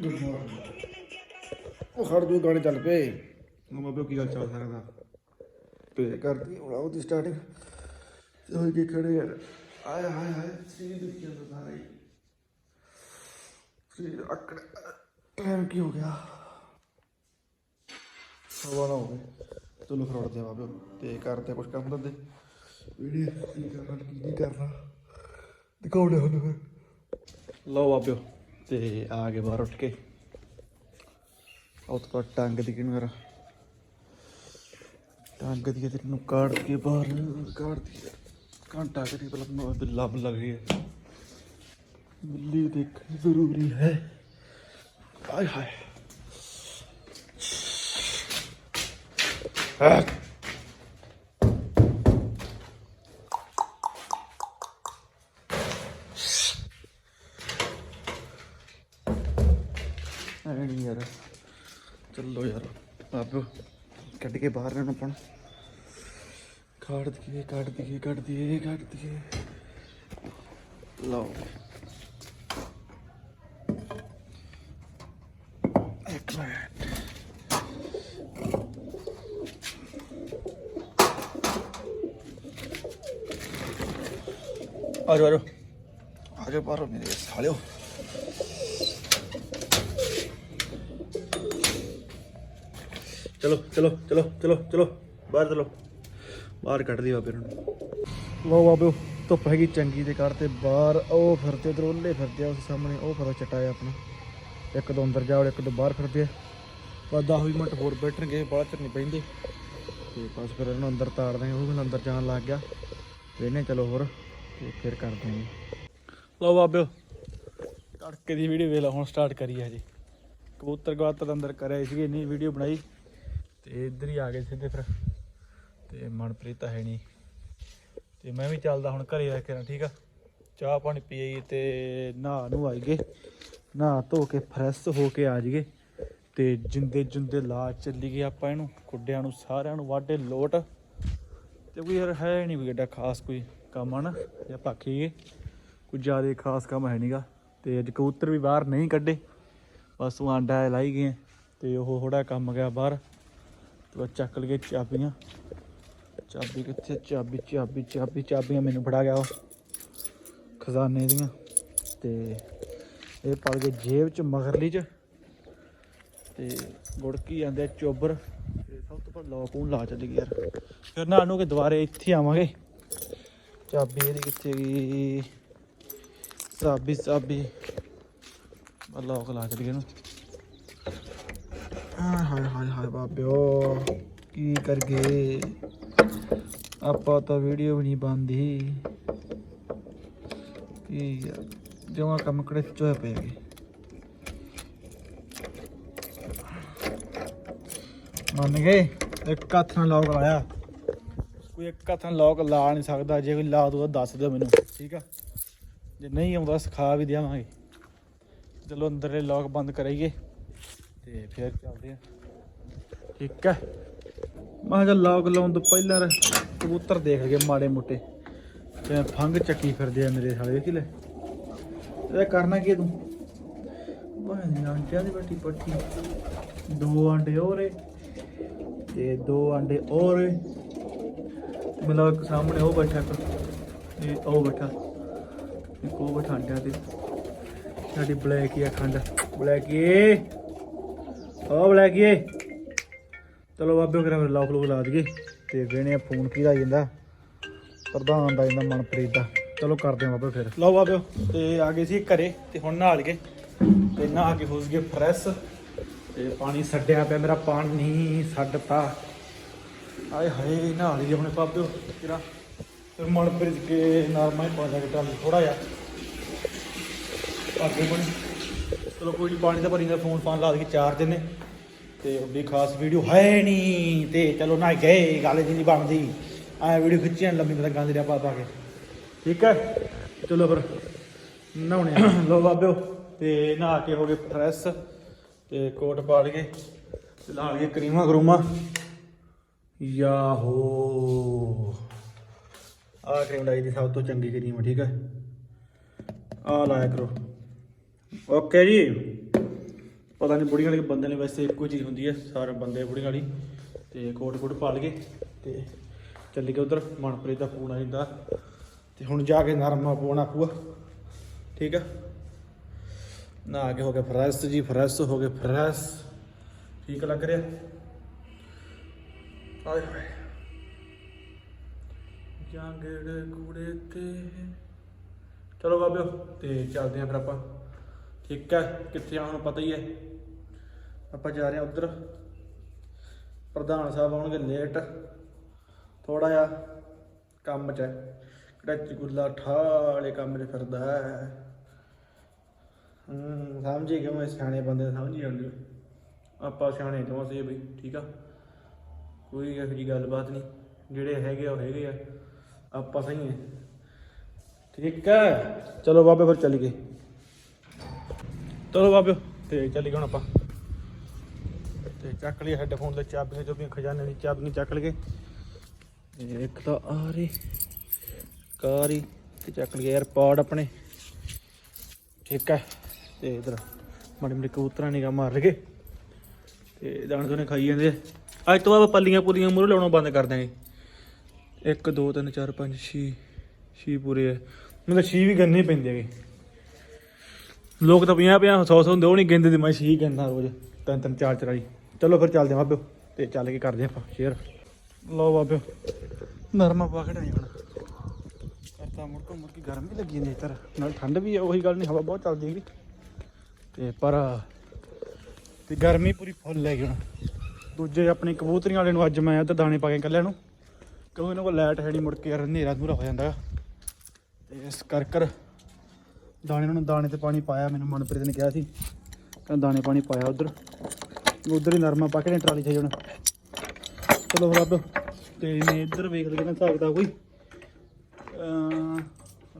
Good morning ਉਹ ਖੜ ਜੋ ਗਾਣੇ ਚੱਲ ਪਏ। ਉਹ ਬਾਬੇ ਕੀ ਗੱਲ ਚੱਲ ਸਕਦਾ ਤੇ ਕਰਦੀ ਹੁਣ ਉਹਦੀ ਸਟਾਰਟਿੰਗ ਹੋਈ ਕਿ ਖੜੇ ਯਾਰ ਆਏ ਹਾਏ ਹਾਏ ਸਰੀਰ ਦੁੱਖ ਜਾਂਦਾ ਸਾਰਾ। ਸਰੀਰ ਅਕੜ ਟਾਈਮ ਕੀ ਹੋ ਗਿਆ? ਸਵਾ ਨਾ ਹੋ ਗਏ ਚਲੋ ਫਿਰ ਉੱਠਦੇ ਆ ਬਾਬੇ। ਤੇ ਕਰਦੇ ਕੁਝ ਕੰਮ ਧੰਦੇ। ਵੀਡੀਓ ਕੀ ਕਰਨਾ ਕੀ ਨਹੀਂ ਕਰਨਾ। ਦਿਖਾਉਣੇ ਹੁਣ ਫਿਰ ਲਓ ਬਾਬਿਓ, ਤੇ ਆ ਗਏ ਬਾਹਰ ਉੱਠ ਕੇ। ਉੱਤ ਪਰ ਟੰਗ ਦੀ ਕਿਨੂੰ ਯਾਰ? ਟੰਗ ਦੀ ਤੇ ਨੂੰ ਕਾੜ ਕੇ ਬਾਹਰ, ਕਾੜ ਦੀ ਘੰਟਾ ਕਰੀ ਪਹਿਲਾਂ ਮੈਨੂੰ ਬਿੱਲਾ ਲੱਗ ਰਹੀ ਹੈ। ਬਿੱਲੀ ਦੇਖਣੀ ਜ਼ਰੂਰੀ ਹੈ। ਆਏ ਹਾਏ Ah. ਐ ਨਹੀਂ ਯਾਰ ਚੱਲੋ ਯਾਰ ਆਪੋ ਕੱਢ ਕੇ ਬਾਹਰ ਨੂੰ ਆਪਾਂ ਕਾੜ ਦਈਏ, ਕੱਢ ਦਈਏ ਕੱਢ ਦਈਏ ਕੱਢ ਦਈਏ। ਲਓ। ਇੱਕ ਮਿੰਟ। ਆ ਜਾਓ ਬਾਹਰੋਂ ਮੇਰੇ ਸਾਲਿਓ। ਚਲੋ ਚਲੋ ਚਲੋ ਚਲੋ ਚਲੋ ਬਾਹਰ ਚਲੋ। ਬਾਹਰ ਕੱਢ ਦੀ ਬਾਬੇ ਨੂੰ। ਲੋ ਬਾਬੇ ਧੁੱਪ ਹੈਗੀ ਚੰਗੀ ਦੇ ਤੇ ਬਾਹਰ ਉਹ ਫਿਰਦੇ ਦਰੋਲੇ ਫਿਰਦੇ ਆ ਉਸ ਸਾਹਮਣੇ ਉਹ ਫਿਰਦਾ ਚਟਾ ਆ ਆਪਣਾ। ਇੱਕ ਦੋ ਅੰਦਰ ਜਾਓ ਇੱਕ ਦੋ ਬਾਹਰ ਫਿਰਦੇ ਆ। ਬਸ 10 ਵੀਹ ਮਿੰਟ ਹੋਰ ਬੈਠਣਗੇ ਬਾਅਦ ਚ ਨਹੀਂ ਪੈਂਦੇ। ਤੇ ਬਸ ਫਿਰ ਇਹਨੂੰ ਅੰਦਰ ਤਾੜਦੇ ਆ ਉਹ ਵੀ ਅੰਦਰ ਜਾਣ ਲੱਗ ਗਿਆ। ਵੇਨੇ ਚਲੋ ਹੋਰ ਤੇ ਫਿਰ ਕਰਦੇ ਆਂ ਲੋ ਬਾਬਿਓ ਤੜਕੇ ਦੀ ਵੀਡੀਓ ਵੇਲਾ ਹੁਣ ਸਟਾਰਟ ਕਰੀ ਹੈ ਜੀ ਕਬੂਤਰ ਗਵਾਤਰ ਅੰਦਰ ਕਰਿਆ ਸੀਗੇ ਨਹੀਂ ਵੀਡੀਓ ਬਣਾਈ। ਤੇ ਇੱਧਰ ਹੀ ਆ ਗਏ ਸਿੱਧੇ ਫਿਰ। ਤੇ ਮਨਪ੍ਰੀਤ ਤਾਂ ਹੈ ਨਹੀਂ। ਤੇ ਮੈਂ ਵੀ ਚੱਲਦਾ ਹੁਣ ਘਰੇ ਰਹਿ ਕੇ ਨਾ, ਠੀਕ ਆ? ਚਾਹ ਪਾਣੀ ਪੀਏ ਤੇ ਨਹਾ ਨੂੰ ਆਈ ਗਏ ਨਹਾ ਧੋ ਕੇ ਫਰੈਸ਼ ਹੋ ਕੇ ਆ ਜੀਏ ਤੇ ਜਿੰਦੇ ਜਿੰਦੇ ਲਾ ਚੱਲੀ ਗਏ ਆਪਾਂ ਇਹਨੂੰ ਕੁੱਡਿਆਂ ਨੂੰ, ਸਾਰਿਆਂ ਨੂੰ, ਵਾਢੇ ਲੋਟ। ਤੇ ਕੋਈ ਯਾਰ ਹੈ ਨਹੀਂ ਵੀ ਐਡਾ ਖਾਸ ਕੋਈ ਕੰਮ, ਹਨ? ਜੇ ਆਪਾਂ ਆਖੀਏ ਕੋਈ ਜ਼ਿਆਦਾ ਖਾਸ ਕੰਮ ਹੈ ਨਹੀਂਗਾ। ਤੇ ਅੱਜ ਕਬੂਤਰ ਵੀ ਬਾਹਰ ਨਹੀਂ ਕੱਢੇ। ਬਸ ਉਹ ਆਂਡਾ ਲਾਈ ਗਏ ਤੇ ਉਹ ਥੋੜਾ ਕੰਮ ਗਿਆ ਬਾਹਰ। ਤੇ ਚੱਕ ਲਗੇ ਚਾਬੀਆਂ। ਚਾਬੀ ਕਿੱਥੇ ਚਾਬੀ ਚਾਬੀ ਚਾਬੀ, ਚਾਬੀਆਂ ਮੈਨੂੰ ਫੜਾ ਗਿਆ ਉਹ। ਖਜ਼ਾਨੇ ਦੀਆਂ। ਤੇ ਇਹ ਪੜ ਗਏ ਜੇਬ ਚ, ਮਗਰਲੀ ਚ। ਤੇ ਗੁੜਕੀ ਜਾਂਦੇ ਚੋਬਰ। ਤੇ ਸਭ ਤੋਂ ਪਹਿਲਾਂ ਲੋਕ ਉਹ ਲਾ ਚੱਲ ਗਿਆ ਯਾਰ। ਫਿਰ ਨਾ ਨੂੰ ਕਿ ਦੁਬਾਰੇ ਇੱਥੇ ਆਵਾਂਗੇ। ਚਾਬੀ ਇਹਦੀ ਕਿੱਥੇ ਗਈ ਚਾਬੀ ਚਾਬੀ। ਲੋਕ ਲਾ ਚੱਲ ਗਿਆ ਨੂੰ ਹਾਏ ਹਾਏ ਹਾਏ ਹਾਏ ਬਾਬਿਓ ਕੀ ਕਰ ਗਏ ਆਪਾਂ ਤਾਂ ਵੀਡੀਓ ਵੀ ਨਹੀਂ ਬੰਦੀ ਕੀ ਯਾਰ ਜਮਾ ਕੰਮ ਕੜੇ ਚੋਏ ਪਏ ਹੈਗੇ ਮੰਨ ਗਏ ਇੱਕ ਹੱਥ ਨਾਲ ਲੋਕ ਲਾਇਆ ਕੋਈ ਇੱਕ ਹੱਥ ਨਾਲ ਲੋਕ ਲਾ ਨਹੀਂ ਸਕਦਾ ਜੇ ਕੋਈ ਲਾ ਦੂਗਾ ਦੱਸ ਦਿਓ ਮੈਨੂੰ ਠੀਕ ਆ ਜੇ ਨਹੀਂ ਆਉਂਦਾ ਸਿਖਾ ਵੀ ਦੇਵਾਂਗੇ ਚਲੋ ਅੰਦਰਲੇ ਲੋਕ ਬੰਦ ਕਰਾਈਏ ਤੇ ਫਿਰ ਚੱਲਦੇ ਆ। ਠੀਕ ਹੈ। ਮੈਂ ਕਿਹਾ ਲੋਕ ਲਾਉਣ ਤੋਂ ਪਹਿਲਾਂ ਕਬੂਤਰ ਦੇਖ ਗਏ ਮਾੜੇ ਮੋਟੇ, ਤੇ ਫੰਗ ਚੱਕੀ ਫਿਰਦੇ ਆ ਮੇਰੇ ਸਾਲੇ, ਵੇਖ ਲੈ। ਇਹ ਕਰਨਾ ਕੀ ਤੂੰ? ਬਾਹਰ ਆਂਟਿਆਂ ਦੀ ਬੱਟੀ ਪੱਟੀ। ਦੋ ਆਂਡੇ ਹੋਰੇ ਤੇ ਦੋ ਆਂਡੇ ਹੋਰੇ ਮਤਲਬ ਇੱਕ ਸਾਹਮਣੇ, ਉਹ ਬੈਠਾ ਇੱਕ ਇਹ ਉਹ ਬੈਠਾ। ਇੱਕ ਉਹ ਬੈਠਾ ਆਂਡਿਆਂ ਤੇ। ਸਾਡੀ ਬਲੈਕ ਹੀ ਆ ਖੰਡ ਬਲੈਕੀਏ ਓ ਬਲੈਕੀਏ ਚਲੋ ਬਾਬੇ ਕਰਾਂ ਲੋਕ ਲੋਕ ਲਾ ਦਈਏ। ਤੇ ਵੇਣੇ ਫੋਨ ਕਿਹਦਾ ਜਾਂਦਾ। ਪ੍ਰਧਾਨ ਦਾ ਜਾਂਦਾ ਮਨਪ੍ਰੀਤ ਦਾ। ਚਲੋ ਕਰਦੇ ਹਾਂ ਬਾਬੇ ਫਿਰ। ਲਓ ਬਾਬੇ ਤੇ ਆ ਗਏ ਸੀ ਘਰੇ ਤੇ ਹੁਣ ਨਹਾ ਗਏ ਤੇ ਨਹਾ ਕੇ ਹੋ ਗਏ ਫਰੈਸ਼। ਤੇ ਪਾਣੀ ਛੱਡਿਆ ਪਿਆ ਮੇਰਾ ਪਾਣੀ ਛੱਡਤਾ। ਆਏ ਹਾਏ ਨਹਾ ਲਈਏ ਆਪਣੇ ਬਾਬੇ ਤੇਰਾ ਫਿਰ ਮਨਪ੍ਰੀਤ ਕੇ ਨਾਲ ਮੈਂ ਪਾ ਜਾ ਕੇ ਥੋੜਾ ਜਿਹਾ। ਅੱਗੇ ਬਣੀ। ਚਲੋ ਕੋਈ ਨੀ, ਪਾਣੀ ਦਾ ਭਰੀ ਦਾ ਫੋਨ ਫਾਨ ਲਾ ਦੇ ਚਾਰਜ ਨੇ ਤੇ ਉਹਦੀ ਖਾਸ ਵੀਡੀਓ ਹੈ ਨਹੀਂ ਤੇ ਚਲੋ ਨਾ ਗਏ, ਗੱਲ ਜੀ ਨਹੀਂ ਬਣਦੀ। ਐ ਵੀਡੀਓ ਖਿੱਚੀਆਂ, ਲੰਮੀ ਮਤਲਬ ਗਾਂਦੇ ਰਿਆ ਪਾ ਪਾ ਕੇ। ਠੀਕ ਹੈ? ਚਲੋ ਫਿਰ, ਨਹਾਉਣੇ ਆ। ਲੋ ਬਾਬਿਓ, ਤੇ ਨਹਾ ਕੇ ਹੋ ਗਏ ਫਰੈਸ਼ ਤੇ ਕੋਟ ਪਾ ਲਈਏ, ਤੇ ਲਾ ਲਈਏ ਕਰੀਮਾ ਕਰੂਮਾ। ਯਾਹੋ। ਆ ਕਰੀਮ ਲਾਈ ਦੀ ਸਭ ਤੋਂ ਚੰਗੀ ਕਰੀਮ, ਠੀਕ ਹੈ? ਆ ਲਾਇਆ ਕਰੋ। ਓਕੇ ਜੀ। ਪਤਾ ਨਹੀਂ ਬੁੜੀਆਂ ਵਾਲੇ ਬੰਦੇ ਨੇ ਵੈਸੇ ਇੱਕੋ ਚੀਜ਼ ਹੁੰਦੀ ਹੈ, ਸਾਰੇ ਬੰਦੇ ਬੁੜੀਆਂ ਵਾਲੀ। ਤੇ ਕੋਟ ਕੋਟ ਪਾ ਲਗੇ ਤੇ ਚੱਲੀ ਗਏ ਉਧਰ, ਮਨਪ੍ਰੀਤ ਦਾ ਫੋਨ ਆ ਜਾਂਦਾ। ਤੇ ਹੁਣ ਜਾ ਕੇ ਨਰਮਾ ਪਾਉਣਾ ਪੂਆ ਠੀਕ ਆ? ਨਾ ਕੇ ਹੋ ਗਿਆ ਫਰੈਸ਼ ਜੀ ਫਰੈਸ਼ ਹੋ ਗਏ ਫਰੈਸ਼ ਠੀਕ ਲੱਗ ਰਿਹਾ। ਆਏ ਹਾਏ। ਜਾਂਗੜ ਕੂੜੇ ਤੇ। ਚਲੋ ਬਾਬਿਓ, ਤੇ ਚੱਲਦੇ ਆਂ ਫਿਰ ਆਪਾਂ। ਠੀਕ ਹੈ, ਕਿੱਥੇ ਆਉਣ ਪਤਾ ਹੀ ਹੈ। ਆਪਾਂ ਜਾ ਰਹੇ ਹਾਂ ਉਧਰ। ਪ੍ਰਧਾਨ ਸਾਹਿਬ ਆਉਣਗੇ ਲੇਟ ਥੋੜਾ ਜਿਹਾ ਕੰਮ 'ਚ ਹੈ। ਕਿਹੜਾ ਚਗੁੱਲਾ ਠਾਲੇ ਕੰਮ 'ਚ ਫਿਰਦਾ ਹੈ। ਹੂੰ, ਸਮਝੀ ਕਿਉਂ ਇਹ ਸਿਆਣੇ ਬੰਦੇ ਸਮਝੀ ਜਾਂਦੇ ਆਪਾਂ ਸਿਆਣੇ ਕਿਉਂ ਸੀ ਬਈ, ਠੀਕ ਆ? ਕੋਈ ਇਹੋ ਜਿਹੀ ਗੱਲਬਾਤ ਨਹੀਂ। ਜਿਹੜੇ ਹੈਗੇ ਆ ਉਹ ਹੈਗੇ ਆ। ਆਪਾਂ ਸਹੀ ਹੈ ਠੀਕ ਹੈ ਚਲੋ ਬਾਬੇ, ਫਿਰ ਚੱਲੀਏ। ਚਲੋ ਬਾਬੇ, ਤੇ ਚੱਲੀ ਗਏ ਹੁਣ ਆਪਾਂ। ਤੇ ਚੱਕ ਲਈ ਹੈੱਡਫੋਨ ਦੇ ਚਾਬੀਆਂ ਚੋਬੀਆਂ, ਖਜ਼ਾਨੇ ਦੀ ਚਾਬੀਆਂ ਚੱਕ ਲਈਏ। ਇੱਕ ਤਾਂ ਆ ਰਹੀ, ਕਾਰੀ ਤੇ ਚੱਕ ਲਈਏ 에어ਪੋਡ ਆਪਣੇ। ਠੀਕ ਹੈ, ਤੇ ਇਧਰ ਮਾੜੇ ਮੋਟੇ ਕਬੂਤਰਾਂ ਨਿਗਾ ਮਾਰ ਲਗੇ ਤੇ ਦਾਣੇ ਦੋਨੇ ਖਾਈ ਜਾਂਦੇ ਆ। ਅੱਜ ਤੋਂ ਬਾਅਦ ਪੱਲੀਆਂ ਪੂਰੀਆਂ ਮੂਰੇ ਲਾਉਣਾ ਬੰਦ ਕਰ ਦਾਂਗੇ 1 2 3 4 5 6 6 ਪੂਰੇ ਆ। ਮਤਲਬ 6 ਵੀ ਗੰਨੇ ਪੈਂਦੇ ਹੈਗੇ। ਲੋਕ ਤਾਂ 50 50 100 100 ਹੁੰਦੇ ਉਹ ਨਹੀਂ ਕਹਿੰਦੇ ਤੇ ਮੈਂ 6 ਗਿੰਦਾ ਰੋਜ਼। ਤਿੰਨ ਤਿੰਨ ਚਾਰ ਚਰਾਈ ਚਲੋ ਫਿਰ ਚੱਲਦੇ ਹਾਂ ਬਾਬਿਓ, ਤੇ ਚੱਲ ਕੇ ਕਰਦੇ ਆਪਾਂ ਸ਼ੇਅਰ ਲਓ ਬਾਬਿਓ, ਨਰਮਾ ਪਾ ਕੇ ਹੁਣ। ਕਰਤਾ ਮੁੜ ਕੋ, ਮੁੜ ਕੇ ਗਰਮੀ ਲੱਗੀ ਜਾਂਦੀ ਇੱਧਰ। ਨਾਲ ਠੰਡ ਵੀ ਆ, ਉਹੀ ਗੱਲ ਨਹੀਂ, ਹਵਾ ਬਹੁਤ ਚੱਲਦੀ ਹੈਗੀ। ਤੇ ਪਰ, ਤੇ ਗਰਮੀ ਪੂਰੀ ਫੁੱਲ ਹੈਗੀ ਹੁਣ। ਦੂਜੇ ਆਪਣੇ ਕਬੂਤਰੀਆਂ ਵਾਲੇ ਨੂੰ ਅੱਜ ਮੈਂ ਉੱਧਰ ਦਾਣੇ ਪਾ ਕੇ ਕੱਲਿਆਂ ਨੂੰ। ਕਿਉਂਕਿ ਇਹਨਾਂ ਕੋਲ ਲਾਈਟ ਹੈ ਨਹੀਂ, ਮੁੜ ਕੇ ਯਾਰ ਹਨੇਰਾ ਧੂਰਾ ਹੋ ਜਾਂਦਾ ਗਾ। ਤੇ ਇਸ ਕਰ ਕਰ ਦਾਣੇ ਨੂੰ ਦਾਣੇ ਤੇ ਪਾਣੀ ਪਾਇਆ, ਮੈਨੂੰ ਮਨਪ੍ਰੀਤ ਨੇ ਕਿਹਾ ਸੀ। ਕਹਿੰਦਾ ਦਾਣੇ ਪਾਣੀ ਪਾਇਆ ਉਧਰ। ਉਧਰ ਹੀ ਨਰਮਾ ਪਾ ਕੇ ਨੇ ਟਰਾਲੀ 'ਚ ਹੁਣ। ਚਲੋ ਰੱਬ। ਤੇ ਨੇ ਇੱਧਰ ਵੇਖ ਲਈਏ ਨਾ ਹਿਸਾਬ ਕੋਈ।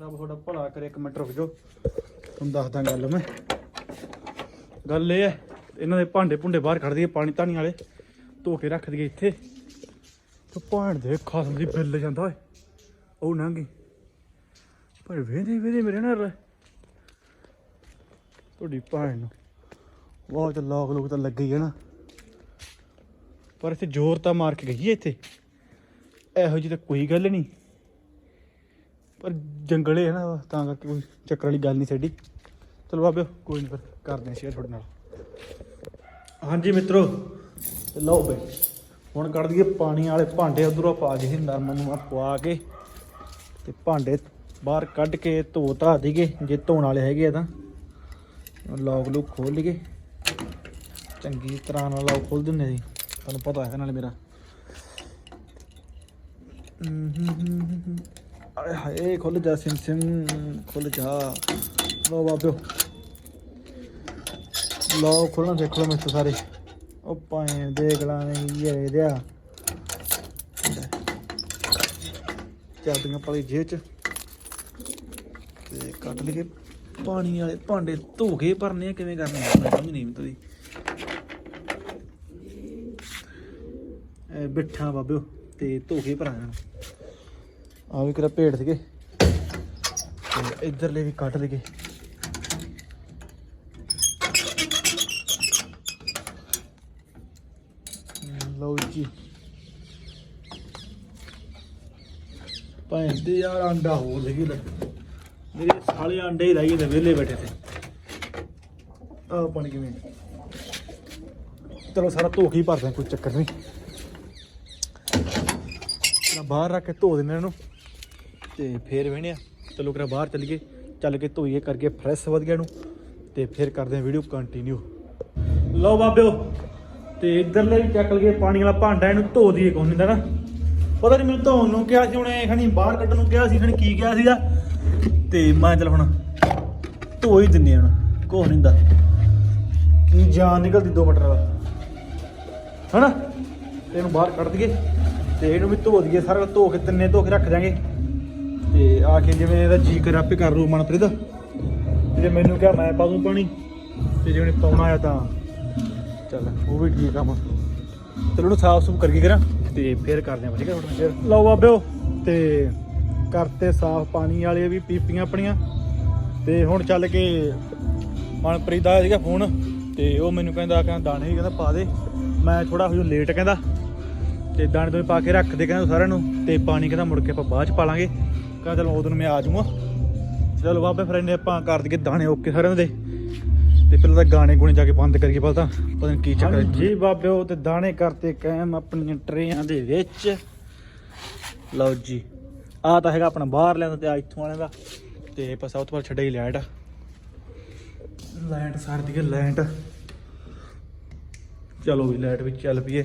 ਰੱਬ ਤੁਹਾਡਾ ਭਲਾ ਕਰੇ, ਇੱਕ ਮਿੰਟ ਰੁਕ ਜਾਓ। ਤੁਹਾਨੂੰ ਦੱਸਦਾ ਗੱਲ ਮੈਂ। ਗੱਲ ਇਹ ਹੈ, ਇਹਨਾਂ ਦੇ ਭਾਂਡੇ ਭੁੰਡੇ ਬਾਹਰ ਕੱਢ ਦਈਏ, ਪਾਣੀ ਧਾਣੀ ਵਾਲੇ। ਧੋ ਕੇ ਰੱਖ ਦਈਏ ਇੱਥੇ। ਤੇ ਭਾਂਡ ਦੇ ਖਸਮ ਦੀ ਬਿੱਲ ਜਾਂਦਾ ਓਏ। ਉਹ ਨੰਗੀ। ਪਰ ਵੇਂਦੇ ਵੇਂਦੇ ਮੇਰੇ ਨਾਲ। ਤੁਹਾਡੀ ਭੈਣ ਨੂੰ। ਬਹੁਤ ਤੇ ਲੋਕ ਲੋਕ ਤਾਂ ਲੱਗੇ ਹੀ ਹੈ ਨਾ। ਪਰ ਇੱਥੇ ਜ਼ੋਰ ਤਾਂ ਮਾਰ ਕੇ ਗਈ ਹੈ ਇੱਥੇ। ਇਹੋ ਜਿਹੀ ਤਾਂ ਕੋਈ ਗੱਲ ਨਹੀਂ। ਪਰ ਜੰਗਲੇ ਹੈ ਨਾ, ਤਾਂ ਕਰਕੇ ਕੋਈ ਚੱਕਰ ਵਾਲੀ ਗੱਲ ਨਹੀਂ ਸਾਡੀ ਚਲੋ ਬਾਬਿਓ, ਕੋਈ ਨਹੀਂ ਫਿਰ ਕਰਦੇ ਹਾਂ ਸ਼ੇਅਰ ਤੁਹਾਡੇ ਨਾਲ। ਹਾਂਜੀ ਮਿੱਤਰੋ, ਤੇ ਲਓ ਬਈ, ਹੁਣ ਕੱਢ ਦਈਏ ਪਾਣੀ ਵਾਲੇ ਭਾਂਡੇ, ਉਧਰੋਂ ਪਾ ਗਏ ਨਰਮ ਨੂੰ ਆ ਪਵਾ ਕੇ। ਤੇ ਭਾਂਡੇ ਬਾਹਰ ਕੱਢ ਕੇ ਧੋ ਧਾ ਦਈਏ, ਜੇ ਧੋਣ ਵਾਲੇ ਹੈਗੇ ਆ ਤਾਂ। ਲੌਕ ਲੂਕ ਖੋਲ ਲਈਏ। ਚੰਗੀ ਤਰ੍ਹਾਂ ਨਾਲ ਲਾਓ ਖੋਲ ਦਿੰਦੇ ਸੀ ਤੁਹਾਨੂੰ ਪਤਾ ਹੈ, ਨਾਲੇ ਮੇਰਾ। ਆਏ ਹਾਏ ਖੁੱਲ ਜਾ, ਸਿਮ ਸਿਮ ਖੁੱਲ ਜਾ। ਲੋ ਬਾਬਿਓ। ਲੋ ਖੋਲਣਾ ਦੇਖ ਲਓ ਮੇਰੇ ਸਾਰੇ। ਉਹ ਪਾਏ ਦੇਖ ਲਾਣੇ ਇਹ ਦਿਆ ਚਾਬੀਆਂ ਪਾਲੀ ਜੇਬ ਚ। ਤੇ ਕੱਢ ਲਈਏ। ਪਾਣੀ ਵਾਲੇ ਭਾਂਡੇ ਧੋ ਕੇ ਭਰਨੇ ਆ, ਕਿਵੇਂ ਕਰਨੇ ਆ? ਸਮਝ ਨਹੀਂ ਆਉਂਦੀ ਬਿੱਠਾ ਬਾਬਿਓ ਤੇ ਧੋ ਕੇ ਇਹਨਾਂ ਨੂੰ। ਆ ਵੀ ਕਿਰਾ ਭੇਡ ਸੀਗੇ। ਤੇ ਇੱਧਰਲੇ ਵੀ ਕੱਢ ਲਈਏ। ਹਮ, ਲਓ ਜੀ। ਭੈਣ ਤੇ ਯਾਰ ਅੰਡਾ ਹੋ ਲਗੀ ਲੱਗ। ਮੇਰੇ ਸਾਲੇ ਅੰਡੇ ਹੀ ਲਾਈਏ ਤੇ ਵਿਹਲੇ ਬੈਠੇ ਤੇ ਆ ਪਾਣੀ ਕਿਵੇਂ? ਚਲੋ ਸਾਰਾ ਧੋ ਕੇ ਹੀ ਭਰਦੇ ਕੋਈ ਚੱਕਰ ਨਹੀਂ। ਬਾਹਰ ਰੱਖ ਕੇ ਧੋ ਦਿੰਦੇ ਇਹਨੂੰ। ਤੇ ਫੇਰ ਆ ਚਲੋ ਕਰਾ ਬਾਹਰ ਚੱਲੀਏ। ਚੱਲ ਕੇ ਧੋਈਏ ਕਰਕੇ ਫਰੈਸ਼ ਵਧੀਆ ਨੂੰ ਤੇ ਫਿਰ ਕਰਦੇ ਹਾਂ ਵੀਡੀਓ ਕੰਟੀਨਿਊ ਲਓ ਬਾਬਿਓ, ਤੇ ਇੱਧਰਲੇ ਵੀ ਚੱਕ ਲਈਏ ਪਾਣੀ ਵਾਲਾ ਭਾਂਡਾ, ਇਹਨੂੰ ਧੋ ਦਈਏ ਕੋਈ ਨਹੀਂ ਨਾ। ਪਤਾ ਨਹੀਂ ਮੈਨੂੰ ਧੋਣ ਨੂੰ ਕਿਹਾ ਸੀ ਉਹਨੇ, ਖਣੀ ਬਾਹਰ ਕੱਢਣ ਨੂੰ ਕਿਹਾ ਸੀ, ਖਣੀ ਕੀ ਕਿਹਾ ਸੀਗਾ। ਤੇ ਮੈਂ ਚੱਲ ਹੁਣ ਧੋ ਹੀ ਦਿੰਨੇ ਹੁਣ ਕੋਹ ਨਹੀਂ ਦਾ ਕੀ ਜਾਨ ਨਿਕਲਦੀ ਦੋ ਮਟਰ ਵਾਲਾ। ਹਨਾ? ਇਹਨੂੰ ਬਾਹਰ ਕੱਢ ਦਈਏ। ਤੇ ਇਹਨੂੰ ਵੀ ਧੋ ਦਈਏ, ਸਾਰਾ ਧੋ ਕੇ ਤਿੰਨੇ ਧੋ ਕੇ ਰੱਖ ਦਾਂਗੇ ਤੇ ਆ ਕੇ ਜਿਵੇਂ ਇਹਦਾ ਜੀ ਕਰ ਆਪੇ ਕਰ ਰੂ ਮਨਪ੍ਰੀਤ। ਜੇ ਮੈਨੂੰ ਕਿਹਾ ਮੈਂ ਪਾ ਦੂੰ ਪਾਣੀ, ਤੇ ਜੇ ਉਹਨੇ ਪਾਉਣਾ ਆ ਤਾਂ। ਚੱਲ, ਉਹ ਵੀ ਠੀਕ ਆ ਮ ਚਲੋ ਉਹਨੂੰ ਸਾਫ਼ ਸੁਫ ਕਰਕੇ ਕਰਾਂ, ਤੇ ਫੇਰ ਕਰਦੇ ਆਪਾਂ ਠੀਕ ਹੈ ਤੁਹਾਡਾ ਫੇਰ। ਲਓ ਬਾਬਿਓ ਤੇ ਕਰਤੇ ਸਾਫ਼ ਪਾਣੀ ਵਾਲੇ ਵੀ ਪੀਪੀਆਂ ਆਪਣੀਆਂ। ਤੇ ਹੁਣ ਚੱਲ ਕੇ ਮਨਪ੍ਰੀਤ ਦਾ ਸੀਗਾ ਫੋਨ, ਤੇ ਉਹ ਮੈਨੂੰ ਕਹਿੰਦਾ ਕਹਿੰਦਾ ਦਾਣੇ ਵੀ ਕਹਿੰਦਾ ਪਾ ਦੇ। ਮੈਂ ਥੋੜਾ ਹੋ ਲੇਟ ਕਹਿੰਦਾ। ਤੇ ਦਾਣੇ ਤੋਂ ਪਾ ਕੇ ਰੱਖ ਦੇ ਕਹਿੰਦਾ ਸਾਰਿਆਂ ਨੂੰ, ਤੇ ਪਾਣੀ ਕਹਿੰਦਾ ਮੁੜ ਕੇ ਆਪਾਂ ਬਾਅਦ ਚ ਪਾ ਲਾਂਗੇ ਕਹਿੰਦਾ ਚਲੋ ਉਦੋਂ ਮੈਂ ਆ ਜਾਊਂਗਾ। ਚਲੋ ਬਾਬੇ ਫਿਰ ਇਹਨੇ ਆਪਾਂ ਕਰ ਦਈਏ ਦਾਣੇ ਓਕੇ ਸਾਰਿਆਂ ਦੇ। ਤੇ ਪਹਿਲਾਂ ਤਾਂ ਗਾਣੇ ਗੁਣੇ ਜਾ ਕੇ ਬੰਦ ਕਰੀਏ ਪਹਿਲਾਂ ਤਾਂ, ਪਤਾ ਨਹੀਂ ਕੀ ਚੱਕਰ ਜੀ ਬਾਬੇ, ਉਹ ਤੇ ਦਾਣੇ ਕਰਤੇ ਕਾਇਮ ਆਪਣੀਆਂ ਟਰੇਆਂ ਦੇ ਵਿੱਚ। ਲਓ ਜੀ ਆ ਤਾਂ ਹੈਗਾ ਆਪਣਾ ਬਾਹਰ ਲੈਂਦਾ ਤੇ ਆ ਇੱਥੋਂ ਵਾਲਿਆਂ ਦਾ। ਤੇ ਆਪਾਂ ਸਭ ਤੋਂ ਪਹਿਲਾਂ ਛੱਡਿਆ ਹੀ ਲਾਈਟ ਲਾਈਟ ਸਾਰ ਦੀ ਲਾਈਟ ਚਲੋ ਵੀ ਲਾਈਟ ਵਿੱਚ ਚੱਲ ਪਈਏ।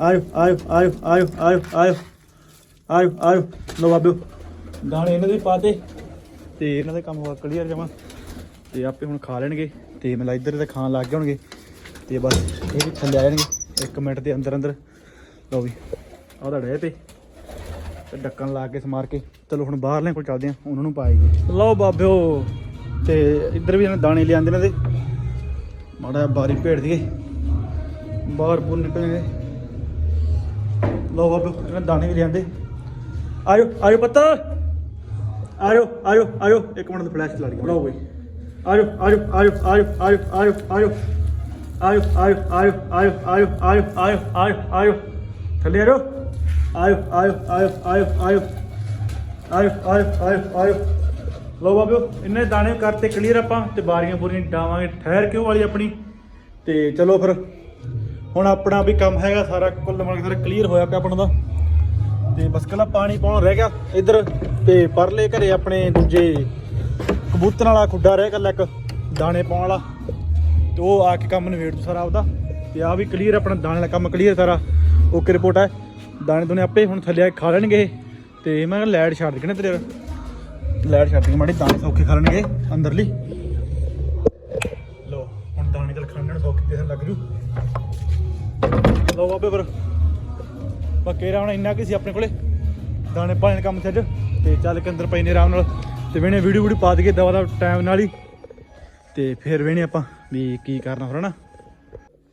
ਆਜੋ ਆਜੋ ਆਜੋ ਆਜੋ ਆਜੋ ਆਜੋ ਆਜੋ ਆਜੋ ਲੋ ਬਾਬਿਓ ਦਾਣੇ ਇਹਨਾਂ ਦੇ ਪਾਤੇ ਤੇ। ਇਹਨਾਂ ਦਾ ਕੰਮ ਹੋ ਕਲੀਅਰ ਜਮਾ ਤੇ ਆਪੇ ਹੁਣ ਖਾ ਲੈਣਗੇ ਤੇ ਮਤਲਬ ਇੱਧਰ ਤੇ ਖਾਣ ਲੱਗ ਜਾਣਗੇ ਤੇ ਬਸ ਇਹ ਵੀ ਥੱਲੇ ਆ ਜਾਣਗੇ 1 ਮਿੰਟ ਦੇ ਅੰਦਰ ਅੰਦਰ। ਲਓ ਵੀ ਆਹ ਦਾ ਡੇ ਤੇ ਤੇ ਢੱਕਣ ਲਾ ਕੇ ਸਮਾਰ ਕੇ। ਚਲੋ ਹੁਣ ਬਾਹਰਲੇ ਕੋਲ ਚੱਲਦੇ ਆ ਉਹਨਾਂ ਨੂੰ ਪਾਏਗੀ ਲਓ ਬਾਬਿਓ। ਤੇ ਇੱਧਰ ਵੀ ਇਹਨਾਂ ਦਾਣੇ ਲਿਆਂਦੇ ਨੇ ਤੇ। ਮਾੜਾ ਜਿਹਾ ਬਾਰੀ ਭੇੜ ਦਈਏ। ਬਾਹਰ ਪੂਰ ਨਿਕਲਣਗੇ। ਲਓ ਬਾਬਿਓ ਇਹਨਾਂ ਦਾਣੇ ਵੀ ਲਿਆਂਦੇ ਆਜੋ ਆਜੋ ਪੱਤਾ ਆਜੋ ਆਜੋ ਆਜੋ ਇੱਕ ਮਿੰਟ ਦਾ ਫਲੈਸ਼ ਚਲਾ ਲਈ ਲਓ ਬਈ ਆਜੋ ਆਜੋ ਆਜੋ ਆਜੋ ਆਜੋ ਆਜੋ ਆਜੋ ਆਜੋ ਆਜੋ ਆਜੋ ਆਜੋ ਆਜੋ ਆਜੋ ਆਜੋ ਆਜੋ ਆਜੋ ਥੱਲੇ ਆਜੋ ਆਜੋ ਆਜੋ ਆਜੋ ਆਜੋ ਆਜੋ ਆਜੋ ਆਜੋ ਆਜੋ ਆਜੋ ਲੋ ਬਾਬਿਓ ਇੰਨੇ ਦਾਣੇ ਕਰਤੇ ਕਲੀਅਰ ਆਪਾਂ ਤੇ ਬਾਰੀਆਂ ਬੁਰੀਆਂ ਡਾਵਾਂਗੇ ਠਹਿਰ ਕਿਉਂ ਵਾਲੀ ਆਪਣੀ ਤੇ ਚਲੋ ਫਿਰ ਹੁਣ ਆਪਣਾ ਵੀ ਕੰਮ ਹੈਗਾ, ਸਾਰਾ ਕੁੱਲ ਮਿਲਾ ਕੇ ਸਾਰਾ ਕਲੀਅਰ ਹੋਇਆ ਪਿਆ ਆਪਣਾ ਦਾ। ਤੇ ਬਸ ਕੱਲਾ ਪਾਣੀ ਪਾਉਣ ਰਹਿ ਗਿਆ ਇੱਧਰ, ਤੇ ਪਰਲੇ ਘਰੇ ਆਪਣੇ ਦੂਜੇ ਕਬੂਤਰ ਵਾਲਾ ਖੁੱਡਾ ਰਹਿ ਕੱਲਾ ਇੱਕ, ਦਾਣੇ ਪਾਉਣ ਵਾਲਾ। ਤੇ ਉਹ ਆ ਕੇ ਕੰਮ ਨਵੇੜ ਤੂੰ ਸਾਰਾ ਆਪਦਾ। ਤੇ ਆ ਵੀ ਕਲੀਅਰ ਆਪਣਾ ਦਾਣੇ ਵਾਲਾ ਕੰਮ ਕਲੀਅਰ ਸਾਰਾ। ਓਕੇ ਰਿਪੋਰਟ ਹੈ। ਦਾਣੇ ਦੋਨੇ ਆਪੇ ਹੁਣ ਥੱਲੇ ਆ ਖਾ ਲੈਣਗੇ ਇਹ। ਤੇ ਮੈਂ ਕਿਹਾ ਲਾਈਟ ਛੱਡ ਦੇਣਾ ਤੇਰੇ ਲਾਈਟ ਛੱਡ ਦੇ ਮਾੜੀ ਦਾਣੇ ਸੌਖੇ ਖਾ ਲੈਣਗੇ ਅੰਦਰਲੀ। ਲੋ ਹੁਣ ਦਾਣੇ ਚਲ ਖਾਣ ਨੂੰ ਸੌਖੇ ਦੇਖਣ ਲੱਗ ਜੂ। ਲੋ ਬਾਬੇ ਫਿਰ। ਪੱਕੇ ਹੁਣ ਇੰਨਾ ਕੀ ਸੀ ਆਪਣੇ ਕੋਲੇ? ਦਾਣੇ ਪਾਣੇ ਦਾ ਕੰਮ ਛੱਡ ਤੇ ਚੱਲ ਕੇ ਅੰਦਰ ਪਏ ਨੇ ਆਰਾਮ ਨਾਲ। ਤੇ ਵੇਣੇ ਵੀਡੀਓ ਵੀਡੀਓ ਪਾ ਦਈਏ ਦਵਾ ਦਾ ਟਾਈਮ ਨਾਲ ਹੀ। ਤੇ ਫਿਰ ਵੇਣੇ ਆਪਾਂ ਵੀ ਕੀ ਕਰਨਾ ਹੋਰ ਨਾ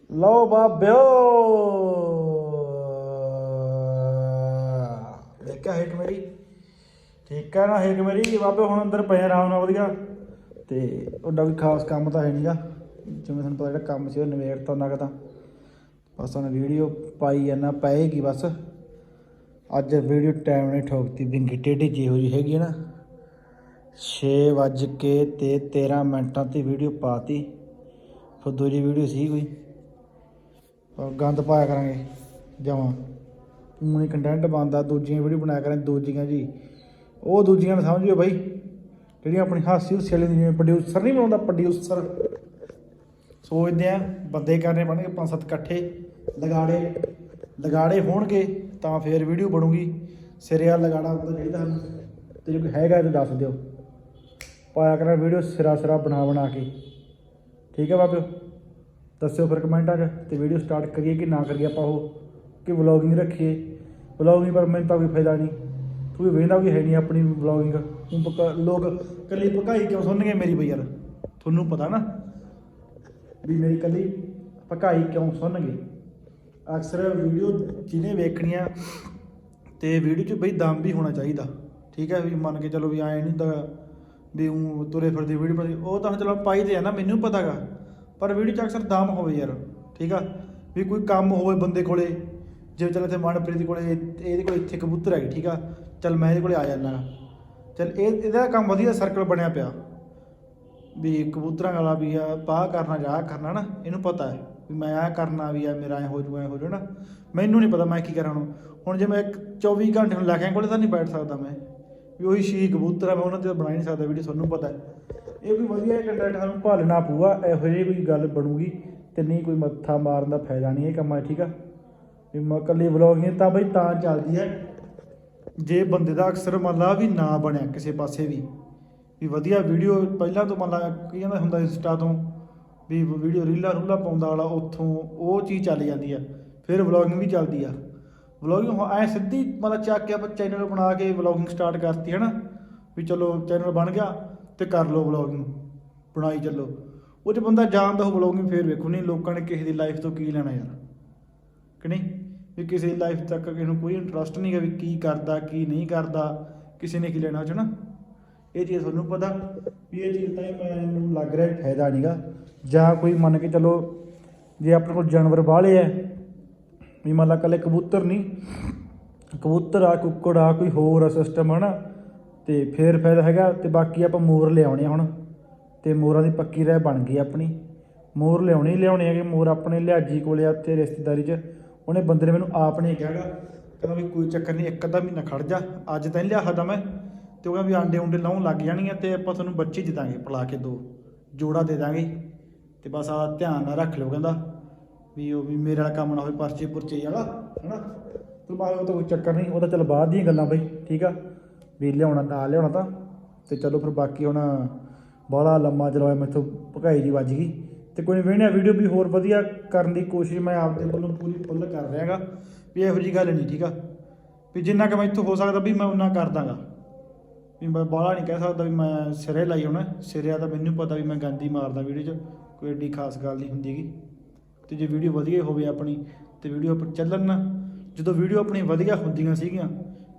ਲਓ ਬਾਬਿਓ। ਦੇਖਿਆ ਹਿੱਕ ਮੇਰੀ? ਠੀਕ ਹੈ ਨਾ ਹਿੱਕ ਮੇਰੀ? ਬਾਬੇ ਹੁਣ ਅੰਦਰ ਪਏ ਆਰਾਮ ਨਾਲ, ਵਧੀਆ। ਤੇ ਉਹਦਾ ਵੀ ਖਾਸ ਕੰਮ ਤਾਂ ਹੈ ਨਹੀਂਗਾ ਜਿਵੇਂ ਤੁਹਾਨੂੰ ਪਤਾ ਜਿਹੜਾ ਕੰਮ ਸੀ ਉਹ ਨਵੇੜਤਾ ਉਹਨਾਂ ਕਾ ਤਾਂ। ਬਸ ਹੁਣ ਵੀਡੀਓ ਪਾਈ ਜਾਂਦਾ ਪਏਗੀ ਬਸ। ਅੱਜ ਵੀਡੀਓ ਟਾਈਮ ਨੇ ਠੋਕਤੀ ਬਿੰਗੀ ਟੇਢੀ ਜਿਹੋ ਜੀ ਹੈਗੀ ਹੈ ਨਾ। 6 ਵੱਜ ਕੇ ਤੇ 13 ਮਿੰਟਾਂ ਤੇ ਵੀਡੀਓ ਪਾਤੀ। ਫਿਰ ਦੂਜੀ ਵੀਡੀਓ ਸੀ ਕੋਈ। ਔਰ ਗੰਦ ਪਾਇਆ ਕਰਾਂਗੇ, ਜਮਾਂ। ਮੂਣੀ ਕੰਟੈਂਟ ਬਣਦਾ, ਦੂਜੀਆਂ ਵੀਡੀਓ ਬਣਾਇਆ ਕਰਾਂਗੇ, ਦੂਜੀਆਂ ਜੀ। ਉਹ ਦੂਜੀਆਂ ਨੂੰ ਸਮਝਿਓ ਬਾਈ, ਜਿਹੜੀਆਂ ਆਪਣੀ ਹਾਸੀ ਹੁਸੀ ਵਾਲੀ ਜਿਵੇਂ ਪ੍ਰੋਡਿਊਸਰ ਨਹੀਂ ਬਣਾਉਂਦਾ ਪ੍ਰੋਡਿਊਸਰ ਸੋਚਦੇ ਆ, ਬੰਦੇ ਕਰਨੇ ਪੈਣਗੇ ਪੰਜ ਸੱਤ ਇਕੱਠੇ। ਲਗਾੜੇ ਲਗਾੜੇ ਹੋਣਗੇ ਤਾਂ ਫੇਰ ਵੀਡੀਓ ਬਣੂਗੀ। ਸਿਰੇ ਲਗਾੜਾ ਹੁੰਦਾ ਚਾਹੀਦਾ ਸਾਨੂੰ ਤੇ ਜੇ ਕੋਈ ਹੈਗਾ ਤਾਂ ਦੱਸ ਦਿਓ। ਪਾਇਆ ਕਰਾਂ ਵੀਡੀਓ ਸਿਰਾ ਸਿਰਾ ਬਣਾ ਬਣਾ ਕੇ। ਠੀਕ ਹੈ ਬਾਬਿਓ? ਦੱਸਿਓ ਫਿਰ ਕਮੈਂਟਾਂ 'ਚ ਤੇ ਵੀਡੀਓ ਸਟਾਰਟ ਕਰੀਏ ਕਿ ਨਾ ਕਰੀਏ ਆਪਾਂ ਉਹ। ਕਿ ਵਲੌਗਿੰਗ ਰੱਖੀਏ। ਵਲੌਗਿੰਗ ਪਰ ਮੈਨੂੰ ਤਾਂ ਕੋਈ ਫਾਇਦਾ ਨਹੀਂ। ਤੂੰ ਵੀ ਵੇਖਦਾ ਵੀ ਹੈ ਨਹੀਂ ਆਪਣੀ ਵਲੌਗਿੰਗ ਤੂੰ ਲੋਕ ਕੱਲੀ ਭਕਾਈ ਕਿਉਂ ਸੁਣਨਗੇ ਮੇਰੀ ਬਈ ਯਾਰ? ਤੁਹਾਨੂੰ ਪਤਾ ਨਾ ਵੀ ਮੇਰੀ ਕੱਲੀ ਭਕਾਈ ਕਿਉਂ ਸੁਣਨਗੇ? ਅਕਸਰ ਵੀਡੀਓ ਜਿਹਨੇ ਵੇਖਣੀ ਆ ਤੇ ਵੀਡੀਓ 'ਚ ਬਈ ਦਮ ਵੀ ਹੋਣਾ ਚਾਹੀਦਾ, ਠੀਕ ਹੈ ਵੀ ਮੰਨ ਕੇ ਚਲੋ ਵੀ ਐਂ ਨਹੀਂ ਤਾਂ ਵੀ ਉਹ ਤੁਰੇ ਫਿਰਦੇ ਵੀਡੀਓ ਪਾਈ ਉਹ ਤਾਂ ਚਲੋ ਪਾਈ ਤੇ ਆ ਨਾ, ਮੈਨੂੰ ਪਤਾਗਾ ਪਰ ਵੀਡੀਓ 'ਚ ਅਕਸਰ ਦਮ ਹੋਵੇ ਯਾਰ, ਠੀਕ ਆ, ਵੀ ਕੋਈ ਕੰਮ ਹੋਵੇ ਬੰਦੇ ਕੋਲੇ, ਜਿਵੇਂ ਚੱਲ ਇੱਥੇ ਮਨਪ੍ਰੀਤ ਕੋਲੇ, ਇਹਦੇ ਕੋਲ ਇੱਥੇ ਕਬੂਤਰ ਹੈਗੇ, ਠੀਕ ਆ, ਚੱਲ ਮੈਂ ਇਹਦੇ ਕੋਲੇ ਆ ਜਾਂਦਾ ਚੱਲ ਇਹ, ਇਹਦਾ ਕੰਮ ਵਧੀਆ ਸਰਕਲ ਬਣਿਆ ਪਿਆ, ਵੀ ਕਬੂਤਰਾਂ ਵਾਲਾ ਵੀ ਆ ਪਾ ਕਰਨਾ ਜਾ ਕਰਨਾ ਨਾ, ਇਹਨੂੰ ਪਤਾ ਹੈ। ਵੀ ਮੈਂ ਆ ਕਰਨਾ ਵੀ ਆ, ਮੇਰਾ ਐ ਹੋ ਜੂ, ਐ ਹੋ ਜੂ ਨਾ ਮੈਨੂੰ ਨਹੀਂ ਪਤਾ ਮੈਂ ਕੀ ਕਰਾਂ ਹੁਣ। ਹੁਣ ਜੇ ਮੈਂ ਇੱਕ 24 ਘੰਟੇ ਨੂੰ ਲੱਖਾਂ ਕੋਲੇ ਤਾਂ ਨਹੀਂ ਬੈਠ ਸਕਦਾ ਮੈਂ। ਵੀ ਉਹੀ ਛੀ ਕਬੂਤਰ ਆ, ਮੈਂ ਉਹਨਾਂ ਤੇ ਤਾਂ ਬਣਾ ਹੀ ਨਹੀਂ ਸਕਦਾ ਵੀਡੀਓ ਤੁਹਾਨੂੰ ਪਤਾ ਹੈ। ਇਹ ਵੀ ਵਧੀਆ ਕੰਟੈਂਟ ਸਾਨੂੰ ਭਾਲਣਾ ਪਊਗਾ, ਇਹੋ ਜਿਹੀ ਕੋਈ ਗੱਲ ਬਣੂਗੀ ਤੇ ਨਹੀਂ ਕੋਈ ਮੱਥਾ ਮਾਰਨ ਦਾ ਫਾਇਦਾ ਨਹੀਂ ਇਹ ਕੰਮਾਂ ਠੀਕ ਆ? ਵੀ ਮੈਂ ਇਕੱਲੀ ਵਲੌਗਿੰਗ ਤਾਂ ਬਈ ਤਾਂ ਚੱਲਦੀ ਹੈ। ਜੇ ਬੰਦੇ ਦਾ ਅਕਸਰ ਮੰਨ ਲਾ ਵੀ ਨਾ ਬਣਿਆ ਕਿਸੇ ਪਾਸੇ ਵੀ ਵੀ ਵਧੀਆ ਵੀਡੀਓ ਪਹਿਲਾਂ ਤੋਂ ਮੰਨ ਲਾ, ਕੀ ਕਹਿੰਦਾ ਹੁੰਦਾ, ਇੰਸਟਾ ਤੋਂ ਵੀ ਵੀਡੀਓ ਰੀਲਾਂ ਰੂਲਾਂ ਪਾਉਂਦਾ ਵਾਲਾ ਉੱਥੋਂ ਉਹ ਚੀਜ਼ ਚੱਲ ਜਾਂਦੀ ਆ, ਫਿਰ ਵਲੌਗਿੰਗ ਵੀ ਚੱਲਦੀ ਆ। ਵਲੌਗਿੰਗ ਐ ਸਿੱਧੀ ਮਤਲਬ ਚੱਕ ਕੇ ਆਪਾਂ ਚੈਨਲ ਬਣਾ ਕੇ ਵਲੌਗਿੰਗ ਸਟਾਰਟ ਕਰਤੀ ਹੈ ਨਾ ਵੀ ਚਲੋ ਚੈਨਲ ਬਣ ਗਿਆ ਤੇ ਕਰ ਲਓ ਵਲੌਗਿੰਗ ਬਣਾਈ ਚੱਲੋ। ਉਹ 'ਚ ਬੰਦਾ ਜਾਣਦਾ ਉਹ ਵਲੌਗਿੰਗ ਫੇਰ ਵੇਖੋ, ਨਹੀਂ ਲੋਕਾਂ ਨੇ ਕਿਸੇ ਦੀ ਲਾਈਫ ਤੋਂ ਕੀ ਲੈਣਾ ਯਾਰ। ਕਿ ਨਹੀਂ? ਵੀ ਕਿਸੇ ਦੀ ਲਾਈਫ ਤੱਕ ਕਿਸੇ ਨੂੰ ਕੋਈ ਇੰਟਰਸਟ ਨਹੀਂ ਹੈ ਵੀ ਕੀ ਕਰਦਾ, ਕੀ ਨਹੀਂ ਕਰਦਾ, ਕਿਸੇ ਨੇ ਕੀ ਲੈਣਾ ਉਹ 'ਚ ਨਾ। ਇਹ ਚੀਜ਼ ਤੁਹਾਨੂੰ ਪਤਾ, ਵੀ ਇਹ ਚੀਜ਼ ਤਾਂ ਹੀ ਮੈਨੂੰ ਲੱਗ ਰਿਹਾ ਵੀ ਫਾਇਦਾ ਨਹੀਂਗਾ ਜਾਂ ਕੋਈ ਮੰਨ ਕੇ ਚੱਲੋ ਜੇ ਆਪਣੇ ਕੋਲ ਜਾਨਵਰ ਬਾਹਲੇ ਐ, ਵੀ ਮੰਨ ਲਾ ਕੱਲੇ ਕਬੂਤਰ ਨਹੀਂ ਕਬੂਤਰ ਆ, ਕੁੱਕੜ ਆ, ਕੋਈ ਹੋਰ ਆ ਸਿਸਟਮ ਹਨਾ, ਤੇ ਫੇਰ ਫਾਇਦਾ ਹੈਗਾ ਤੇ ਬਾਕੀ ਆਪਾਂ ਮੋਰ ਲਿਆਉਣੇ ਆ ਹੁਣ, ਤੇ ਮੋਰਾਂ ਦੀ ਪੱਕੀ ਰਹਿ ਬਣ ਗਈ ਆਪਣੀ। ਮੋਰ ਲਿਆਉਣੇ ਹੀ ਲਿਆਉਣੇ ਹੈਗੇ, ਮੋਰ ਆਪਣੇ ਲਿਆਜੀ ਕੋਲੇ ਆ ਉੱਥੇ ਰਿਸ਼ਤੇਦਾਰੀ 'ਚ, ਉਹਨੇ ਬੰਦੇ ਨੇ ਮੈਨੂੰ ਆਪ ਨੇ ਕਿਹਾਗਾ ਕਹਿੰਦਾ ਵੀ ਕੋਈ ਚੱਕਰ ਨਹੀਂ ਇੱਕ ਅੱਧਾ ਮਹੀਨਾ ਖੜ ਜਾ, ਅੱਜ ਤਾਂ ਨਹੀਂ ਲਿਆ ਸਕਦਾ ਮੈਂ, ਤੇ ਉਹ ਕਹਿੰਦਾ ਵੀ ਆਂਡੇ ਉਂਡੇ ਲਾਉਣ ਲੱਗ ਜਾਣਗੀਆਂ ਤੇ ਆਪਾਂ ਤੁਹਾਨੂੰ ਬੱਚੇ ਦੇ ਦਾਂਗੇ, ਪਲਾ ਕੇ ਦੋ, ਜੋੜਾ ਦੇ ਦਾਂਗੇ। ਤੇ ਬਸ ਆ ਧਿਆਨ ਨਾਲ ਰੱਖ ਲਿਓ ਕਹਿੰਦਾ, ਵੀ ਉਹ ਵੀ ਮੇਰੇ ਵਾਲਾ ਕੰਮ ਨਾ ਹੋਵੇ, ਪਰਚੇ ਪੁਰਚੇ ਵਾਲਾ, ਹਨਾ? ਤੇ ਬਾਅਦ ਉਹ ਤਾਂ ਕੋਈ ਚੱਕਰ ਨਹੀਂ, ਉਹ ਤਾਂ ਚਲ ਬਾਅਦ ਦੀਆਂ ਗੱਲਾਂ ਬਈ, ਠੀਕ ਆ? ਵੀ ਲਿਆਉਣਾ ਨਾ ਲਿਆਉਣਾ ਤਾਂ, ਤੇ ਚਲੋ ਫਿਰ ਬਾਕੀ ਹੁਣ ਬਾਹਲਾ ਲੰਮਾ ਚਲਾਇਆ ਮੈਥੋਂ ਭਕਾਈ ਜੀ ਵੱਜ ਗਈ। ਤੇ ਕੋਈ ਵੇਣਿਆ ਵੀਡੀਓ ਵੀ ਹੋਰ ਵਧੀਆ ਕਰਨ ਦੀ ਕੋਸ਼ਿਸ਼ ਮੈਂ ਆਪਦੇ ਵੱਲੋਂ ਪੂਰੀ ਫੁੱਲ ਕਰ ਰਿਹਾਗਾ, ਵੀ ਇਹੋ ਜੀ ਗੱਲ ਨਹੀਂ, ਠੀਕ ਆ? ਵੀ ਜਿੰਨਾ ਕਿ ਮੈਥੋਂ ਹੋ ਸਕਦਾ ਵੀ ਮੈਂ ਉਹਨਾਂ ਕਰ ਦਾਂਗਾ। ਵੀ ਮੈਂ ਬਾਹਲਾ ਨਹੀਂ ਕਹਿ ਸਕਦਾ ਵੀ ਮੈਂ ਸਿਰੇ ਲਾਈ ਹੋਣਾ, ਸਿਰਿਆ ਤਾਂ ਮੈਨੂੰ ਪਤਾ ਵੀ ਮੈਂ ਗੰਦੀ ਮਾਰਦਾ ਵੀਡੀਓ 'ਚ। ਕੋਈ ਏਡੀ ਖਾਸ ਗੱਲ ਨਹੀਂ ਹੁੰਦੀ ਹੁੰਦੀਗੀ ਤੇ ਜੇ ਵੀਡੀਓ ਵਧੀਆ ਹੋਵੇ ਆਪਣੀ, ਤੇ ਵੀਡੀਓ ਆਪਾਂ ਚੱਲਣ ਨਾ, ਜਦੋਂ ਵੀਡੀਓ ਆਪਣੀ ਵਧੀਆ ਹੁੰਦੀਆਂ ਸੀਗੀਆਂ,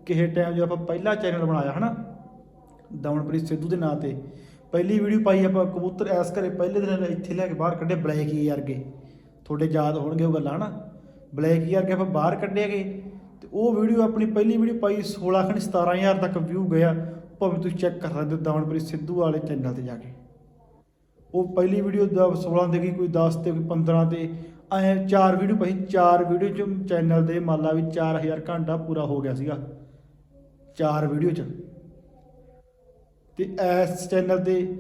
ਕਿਸੇ ਟਾਈਮ ਜਦੋਂ ਆਪਾਂ ਪਹਿਲਾ ਚੈਨਲ ਬਣਾਇਆ ਹਨਾ, ਦਮਨਪ੍ਰੀਤ ਸਿੱਧੂ ਦੇ ਨਾਂ ਤੇ, ਪਹਿਲੀ ਵੀਡੀਓ ਪਾਈ ਆਪਾਂ ਕਬੂਤਰ ਐਸ ਕਰੇ ਪਹਿਲੇ ਦਿਨ ਇੱਥੇ ਲੈ ਕੇ ਬਾਹਰ ਕੱਢੇ ਬਲੈਕ ਈ ਵਰਗੇ। ਤੁਹਾਡੇ ਯਾਦ ਹੋਣਗੇ ਉਹ ਗੱਲਾਂ ਹਨਾ। ਬਲੈਕ ਈ ਵਰਗੇ ਆਪਾਂ ਬਾਹਰ ਕੱਢੇ ਗਏ ਤੇ ਉਹ ਵੀਡੀਓ ਆਪਣੀ ਪਹਿਲੀ ਵੀਡੀਓ ਪਾਈ 16 ਖਣ 17000 ਤੱਕ ਵਿਊ ਗਿਆ। ਭਾਵੇਂ ਤੁਸੀਂ ਚੈੱਕ ਕਰ ਸਕਦੇ ਹੋ ਦਮਨਪ੍ਰੀਤ ਸਿੱਧੂ ਵਾਲੇ ਚੈਨਲ ਤੇ ਜਾ ਕੇ। ਉਹ ਪਹਿਲੀ ਵੀਡੀਓ ਦਾ 16 ਤੇ ਗਈ ਕੋਈ 10 ਤੇ ਕੋਈ 15 ਤੇ, ਐ ਚਾਰ ਵੀਡੀਓ ਪਈ ਚਾਰ ਵੀਡੀਓ ਚ ਚੈਨਲ ਦੇ ਮਾਲਾ ਲਾ ਵੀ 4000 ਘੰਟਾ ਪੂਰਾ ਹੋ ਗਿਆ ਸੀਗਾ। ਚਾਰ ਵੀਡੀਓ ਚ। ਤੇ ਇਸ ਚੈਨਲ ਤੇ,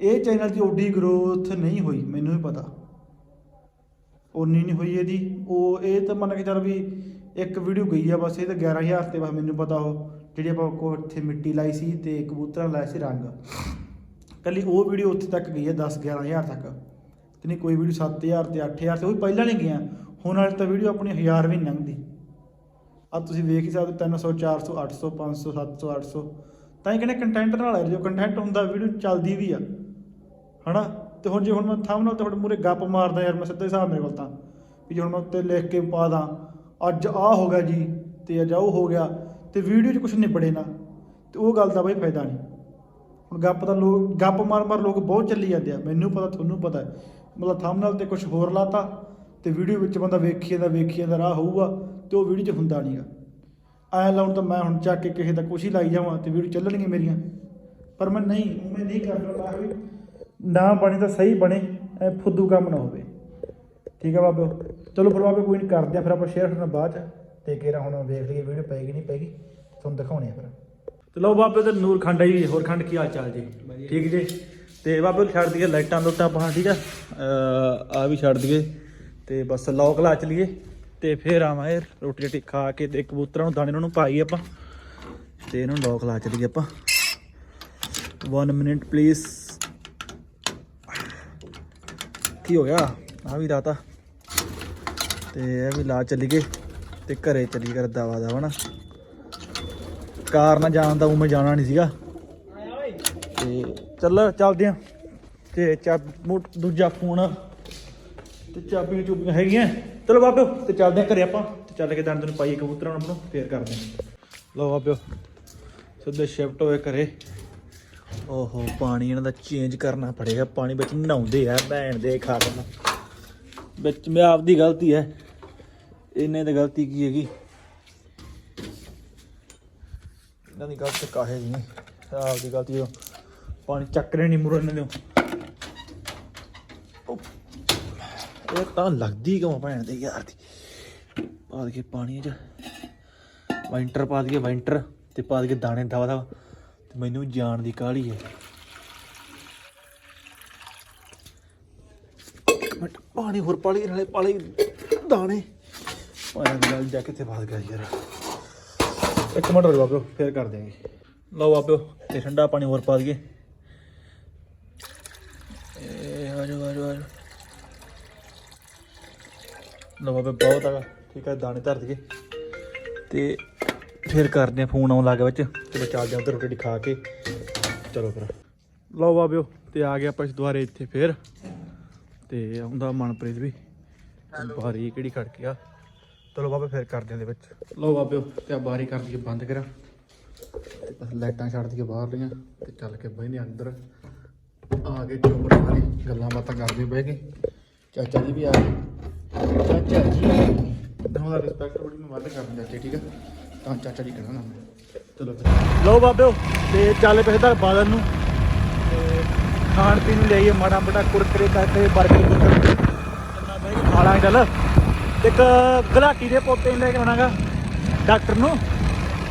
ਇਹ ਚੈਨਲ ਦੀ ਓਡੀ ਗਰੋਥ ਨਹੀਂ ਹੋਈ, ਮੈਨੂੰ ਵੀ ਪਤਾ। ਉਨੀ ਨਹੀਂ ਹੋਈ ਇਹਦੀ। ਉਹ, ਇਹ ਤਾਂ ਮੰਨ ਕੇ ਚੱਲ ਵੀ ਇੱਕ ਵੀਡੀਓ ਗਈ ਆ ਬਸ, ਇਹ ਤਾਂ 11000 ਤੇ ਬਸ ਮੈਨੂੰ ਪਤਾ ਉਹ, ਜਿਹੜੀ ਆਪਾਂ ਕੋ ਇੱਥੇ ਮਿੱਟੀ ਲਾਈ ਸੀ ਤੇ ਕਬੂਤਰਾਂ ਲਾਇਆ ਸੀ ਰੰਗ। ਕੱਲੀ ਉਹ ਵੀਡੀਓ ਉੱਥੇ ਤੱਕ ਗਈ ਹੈ 10 11000 ਤੱਕ। ਤੇ ਨਹੀਂ ਕੋਈ ਵੀਡੀਓ 7000 ਤੇ 8000 ਤੇ ਉਹ ਵੀ ਪਹਿਲਾਂ ਨਹੀਂ ਗਿਆ ਹੁਣ ਵਾਲੀ ਤਾਂ ਵੀਡੀਓ ਆਪਣੀ 1000 ਵੀ ਲੰਘਦੀ। ਆ ਤੁਸੀਂ ਵੇਖ ਹੀ ਸਕਦੇ 300 400 800 500 700 800 ਤਾਂ ਹੀ ਕਹਿੰਦੇ ਕੰਟੈਂਟ ਨਾਲ ਹੈ। ਜੋ ਕੰਟੈਂਟ ਹੁੰਦਾ, ਵੀਡੀਓ ਚੱਲਦੀ ਵੀ ਆ। ਹਨਾ? ਤੇ ਹੁਣ ਜੇ ਹੁਣ ਮੈਂ ਥੰਬਨੇਲ ਤੁਹਾਡੇ ਮੂਰੇ ਗੱਪ ਮਾਰਦਾ ਯਾਰ, ਮੈਂ ਸਿੱਧਾ ਹਿਸਾਬ ਮੇਰੇ ਕੋਲ ਤਾਂ। ਵੀ ਜੇ ਹੁਣ ਮੈਂ ਉੱਤੇ ਲਿਖ ਕੇ ਪਾ ਦਾਂ, ਅੱਜ ਆ ਹੋ ਗਿਆ ਜੀ, ਤੇ ਅੱਜ ਉਹ ਹੋ ਗਿਆ, ਤੇ ਵੀਡੀਓ 'ਚ ਕੁਝ ਨਿਬੜੇ ਨਾ। ਤੇ ਉਹ ਗੱਲ ਦਾ ਬਈ ਫਾਇਦਾ ਨਹੀਂ ਹੁਣ ਗੱਪ ਤਾਂ ਲੋਕ, ਗੱਪ ਮਾਰ ਮਾਰ ਲੋਕ ਬਹੁਤ ਚੱਲੀ ਜਾਂਦੇ ਆ। ਮੈਨੂੰ ਪਤਾ, ਤੁਹਾਨੂੰ ਪਤਾ ਹੈ। ਮਤਲਬ ਥੰਬਨੇਲ ਤੇ ਕੁਝ ਹੋਰ ਲਾਤਾ ਤੇ ਵੀਡੀਓ ਵਿੱਚ ਬੰਦਾ ਵੇਖੀ ਜਾਂਦਾ ਵੇਖੀ ਜਾਂਦਾ, ਰਾਹ ਹੋਊਗਾ ਤੇ ਉਹ ਵੀਡੀਓ 'ਚ ਹੁੰਦਾ ਨਹੀਂਗਾ ਐ ਲਾਉਣ ਤਾਂ ਮੈਂ ਹੁਣ ਚੱਕ ਕੇ ਕਿਸੇ ਦਾ ਕੁਛ ਹੀ ਲਾਈ ਜਾਵਾਂ ਤੇ ਵੀਡੀਓ ਚੱਲਣਗੀਆਂ ਮੇਰੀਆਂ। ਪਰ ਮੈਂ ਨਹੀਂ ਮੈਂ ਨਹੀਂ ਕਰਦਾ ਮੈਂ ਵੀ ਨਾ ਬਣੇ ਤਾਂ ਸਹੀ ਬਣੇ, ਐ ਫੁੱਦੂ ਕੰਮ ਨਾ ਹੋਵੇ। ਠੀਕ ਹੈ ਬਾਬੇ। ਚਲੋ ਫਿਰ ਬਾਬੇ ਕੋਈ ਨਹੀਂ ਕਰਦੇ ਆ ਫਿਰ ਆਪਾਂ ਸ਼ੇਅਰ ਕਰਨਾ ਬਾਅਦ ਚ। ਤੇ ਕਿਹੜਾ ਹੁਣ ਵੇਖ ਲਈਏ ਵੀਡੀਓ ਪਏਗੀ ਨਹੀਂ ਪਏਗੀ, ਤੁਹਾਨੂੰ ਦਿਖਾਉਣੇ ਆ ਫਿਰ। ਤੇ ਲਓ ਬਾਬੇ ਤੇ ਨੂਰ ਖੰਡ ਆਈ ਹੋਰ ਖੰਡ ਕੀ ਹਾਲ ਚਾਲ ਜੀ? ਠੀਕ ਜੀ? ਤੇ ਬਾਬੇ ਛੱਡ ਦਈਏ ਲਾਈਟਾਂ ਲੁੱਟਾਂ ਪਾ ਠੀਕ ਆ? ਆ ਵੀ ਛੱਡ ਦਈਏ। ਤੇ ਬਸ ਲੌਕ ਲਾ ਚਲੀਏ। ਤੇ ਫੇਰ ਆਵਾਂਗੇ ਰੋਟੀ ਰੋਟੀ ਖਾ ਕੇ ਤੇ ਕਬੂਤਰਾਂ ਨੂੰ ਦਾਣੇ ਨੂੰ ਪਾਈ ਆਪਾਂ। ਤੇ ਇਹਨੂੰ ਲੌਕ ਲਾ ਚਲੀਏ ਆਪਾਂ। 1 ਮਿੰਟ ਪਲੀਜ਼ ਕੀ ਹੋ ਗਿਆ? ਆ ਵੀ ਰਾਤਾ ਤੇ ਇਹ ਵੀ ਲਾ ਚੱਲੀਏ। ਤੇ ਘਰੇ ਚੱਲੀ ਕਰ ਦਵਾ ਦਵਾ ਨਾ ਕਾਰ ਨਾ ਜਾਣ ਦਾ ਉਵੇਂ ਜਾਣਾ ਨਹੀਂ ਸੀਗਾ। ਤੇ ਚੱਲ, ਚੱਲਦੇ ਆ। ਤੇ ਚਾਬ ਮੋਟ ਦੂਜਾ ਫੋਨ। ਤੇ ਚਾਬੀਆਂ ਚੁਬੀਆਂ ਹੈਗੀਆਂ। ਚਲੋ ਬਾਬਿਓ, ਤੇ ਚੱਲਦੇ ਆ ਘਰੇ ਆਪਾਂ। ਤੇ ਚੱਲ ਕੇ ਦੰਦ ਨੂੰ ਪਾਈਏ ਕਬੂਤਰਾਂ ਨੂੰ ਆਪਣੋਂ, ਫੇਰ ਕਰਦੇ ਆ। ਲਓ ਬਾਬਿਓ, ਸਿੱਧੇ ਸ਼ਿਫਟ ਹੋਏ ਘਰੇ। ਓਹੋ, ਪਾਣੀ ਇਹਨਾਂ ਦਾ ਚੇਂਜ ਕਰਨਾ ਪੜੇਗਾ। ਪਾਣੀ ਵਿੱਚ ਨਹਾਉਂਦੇ ਆ ਭੈਣ ਦੇ ਖਾਤਮ ਵਿੱਚ ਮੈਂ ਆਪਦੀ ਗਲਤੀ ਹੈ। ਇਹਨੇ ਤੇ ਗਲਤੀ ਕੀ ਹੈਗੀ? ਇਹਨਾਂ ਦੀ ਗੱਲ ਤੇ ਕਾਹੇ ਜੀ ਆਪ ਦੀ ਗਲਤੀ ਤੋਂ ਪਾਣੀ ਚੱਕ ਰਹੇ ਨਹੀਂ ਮੁਰਨ ਦੇ। ਇਹ ਤਾਂ ਲੱਗਦੀ ਕਿਉਂ ਭੈਣ ਦੇ ਯਾਰ ਦੀ। ਪਾ ਕੇ ਪਾਣੀ ਚ। ਵਾਈਂਟਰ ਪਾ ਦਈਏ ਵਾਈਂਟਰ ਤੇ ਪਾ ਦਈਏ ਦਾਣੇ ਦਵਾ ਦਵਾ। ਤੇ ਮੈਨੂੰ ਜਾਣ ਦੀ ਕਾਹਲੀ ਹੈ। ਮਿੰਟ, ਪਾਣੀ ਹੋਰ ਪਾਲੀ ਨਾਲੇ ਪਾਲੀ ਦਾਣੇ। ਪਾਣੀ ਨਾਲ ਜਾ ਕੇ ਤੇ ਬਾਤ ਕਰ ਯਾਰ। ਇੱਕ ਮਿੰਟ ਰੁਕ ਬਾਬਿਓ ਫੇਰ ਕਰ ਦਿਆਂਗੇ। ਲਓ ਬਾਬਿਓ ਤੇ ਠੰਡਾ ਪਾਣੀ ਹੋਰ ਪਾ ਦਈਏ। ਇਹ ਆ ਜਾਓ, ਆ ਆ ਜਾਓ। ਲਓ ਬਾਬੇ ਬਹੁਤ ਆ ਠੀਕ ਹੈ, ਦਾਣੇ ਧਰ ਦਈਏ। ਤੇ ਫਿਰ ਕਰਦੇ ਆ ਫੋਨ ਆਉਣ ਲੱਗ ਵਿੱਚ। ਚਲੋ ਚੱਲਦੇ ਆ ਉਧਰ ਰੋਟੀ ਰੂਟੀ ਖਾ ਕੇ। ਚਲੋ ਫਿਰ। ਲਓ ਬਾਬਿਓ ਤੇ ਆ ਗਏ ਆਪਾਂ ਇਸ ਦੁਆਰੇ ਇੱਥੇ ਫੇਰ। ਤੇ ਆਉਂਦਾ ਮਨਪ੍ਰੀਤ ਵੀ। ਬਾਰੀ ਕਿਹੜੀ ਖੜ ਕੇ ਆ। ਚਲੋ ਬਾਬੇ ਫੇਰ ਕਰਦੇ ਆਂ ਦੇ ਵਿੱਚ। ਲਓ ਬਾਬਿਓ ਤੇ ਆ ਬਾਰੀ ਕਰ ਦਈਏ ਬੰਦ ਕਰਾਂ। ਤੇ ਬਸ ਲਾਈਟਾਂ ਛੱਡ ਦਈਏ ਬਾਹਰ ਲੀਆਂ ਤੇ ਚੱਲ ਕੇ ਬਹਿਨੇ ਅੰਦਰ। ਆ ਕੇ ਚੁੱਪ ਵਾਲੀ ਗੱਲਾਂ ਬਾਤਾਂ ਕਰਦੇ ਬਹਿ ਕੇ ਚਾਚਾ ਜੀ ਵੀ ਆ ਗਏ। ਚਾਚਾ ਜੀ ਦੋਵਾਂ ਦਾ ਰਿਸਪੈਕਟ ਬੜੀ ਮੈਂ ਵੱਧ ਕਰਦਾ ਚਾਚੇ ਠੀਕ ਆ? ਤਾਂ ਚਾਚਾ ਜੀ ਕਹਿਣਾ ਨਾ। ਮੈਂ। ਚਲੋ ਫਿਰ। ਲਓ ਬਾਬਿਓ ਤੇ ਚੱਲ ਪਏ ਦਾ ਬਾਦਲ ਨੂੰ। ਤੇ ਖਾਣ ਪੀਣ ਨੂੰ ਲਈਏ ਮਾੜਾ ਮੋਟਾ ਕੁਰਕਰੇ ਕਰਕੇ ਬਰਗਰ ਬੁਰਗਰ ਚੱਲਣਾ ਬਹਿ ਕੇ ਖਾ ਲਾਂਗੇ ਚੱਲ। ਇੱਕ ਗਲਾਟੀ ਦੇ ਪੋਤੇ ਨੂੰ ਲੈ ਕੇ ਆਉਣਾਗਾ ਡਾਕਟਰ ਨੂੰ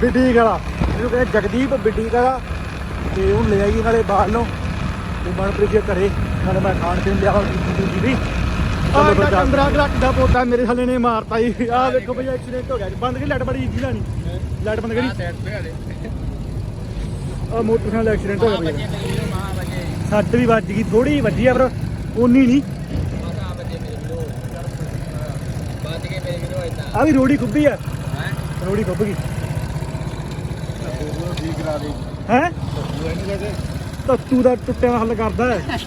ਬਿੱਡੀ ਵਾਲਾ ਇਹਨੂੰ ਕਹਿੰਦੇ ਜਗਦੀਪ ਬਿੱਡੀ ਵਾਲਾ ਤੇ ਉਹਨੂੰ ਲੈ ਆਈਏ ਨਾਲੇ ਬਾਹਰ ਨੂੰ। ਤੇ ਮਨਪ੍ਰੀਤ ਦੇ ਘਰੇ ਨਾਲੇ ਮੈਂ ਖਾਣ ਪੀਣ ਲਿਆਵਾਂ ਦੂਜੀ ਵੀ ਆਹ ਦਾ ਕੰਬਰਾ ਗਲਾਟੀ ਦਾ ਪੋਤਾ ਮੇਰੇ ਥੱਲੇ ਨੇ ਮਾਰਤਾ ਜੀ। ਆਹ ਵੇਖੋ ਭਈ ਐਕਸੀਡੈਂਟ ਹੋ ਗਿਆ। ਜੀ ਬੰਦ ਕਰੀ ਲਾਈਟ ਬੜੀ ਇੱਜੀ ਲਾਣੀ। ਲਾਈਟ ਬੰਦ ਕਰੀ। ਆ ਮੋਟਰਸਾਈਕਲ ਦਾ ਐਕਸੀਡੈਂਟ ਹੋ ਗਿਆ ਸੱਟ ਵੀ ਵੱਜ ਗਈ ਥੋੜੀ ਵੱਜੀ ਆ ਪਰ ਉਨੀ ਨਹੀਂ। ਆ ਵੀ ਰੋੜੀ ਖੁੱਬੀ ਆ। ਰੋੜੀ ਖੁੱਬ ਗਈ। ਹੈ? ਤੱਤੂ ਦਾ ਟੁੱਟਿਆ ਹੱਲ ਕਰਦਾ ਹੈ।